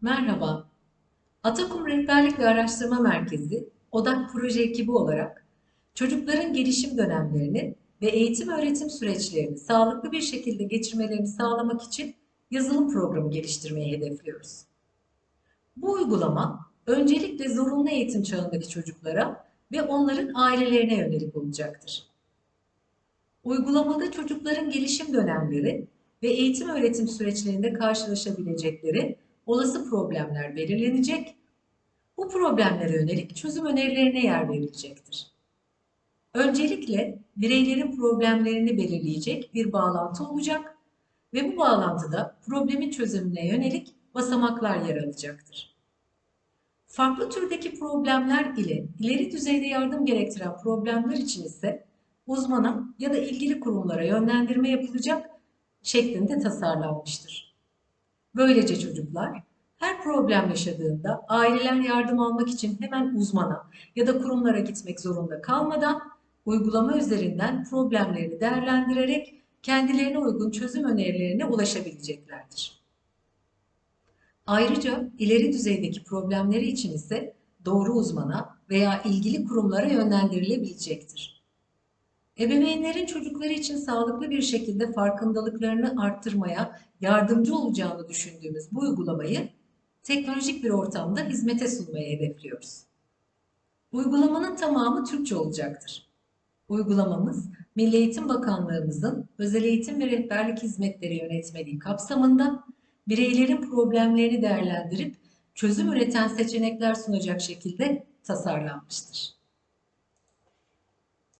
Merhaba. Atakum Rehberlik ve Araştırma Merkezi, ODAK proje ekibi olarak çocukların gelişim dönemlerini ve eğitim öğretim süreçlerini sağlıklı bir şekilde geçirmelerini sağlamak için yazılım programı geliştirmeyi hedefliyoruz. Bu uygulama öncelikle zorunlu eğitim çağındaki çocuklara ve onların ailelerine yönelik olacaktır. Uygulamada çocukların gelişim dönemleri ve eğitim öğretim süreçlerinde karşılaşabilecekleri olası problemler belirlenecek. Bu problemlere yönelik çözüm önerilerine yer verilecektir. Öncelikle bireylerin problemlerini belirleyecek bir bağlantı olacak ve bu bağlantıda problemin çözümüne yönelik basamaklar yer alacaktır. Farklı türdeki problemler ile ileri düzeyde yardım gerektiren problemler için ise uzmana ya da ilgili kurumlara yönlendirme yapılacak şeklinde tasarlanmıştır. Böylece çocuklar her problem yaşadığında aileler yardım almak için hemen uzmana ya da kurumlara gitmek zorunda kalmadan uygulama üzerinden problemlerini değerlendirerek kendilerine uygun çözüm önerilerine ulaşabileceklerdir. Ayrıca ileri düzeydeki problemleri için ise doğru uzmana veya ilgili kurumlara yönlendirilebilecektir. Ebeveynlerin çocukları için sağlıklı bir şekilde farkındalıklarını arttırmaya yardımcı olacağını düşündüğümüz bu uygulamayı teknolojik bir ortamda hizmete sunmayı hedefliyoruz. Uygulamanın tamamı Türkçe olacaktır. Uygulamamız Milli Eğitim Bakanlığımızın Özel Eğitim ve Rehberlik Hizmetleri Yönetmeliği kapsamında bireylerin problemlerini değerlendirip çözüm üreten seçenekler sunacak şekilde tasarlanmıştır.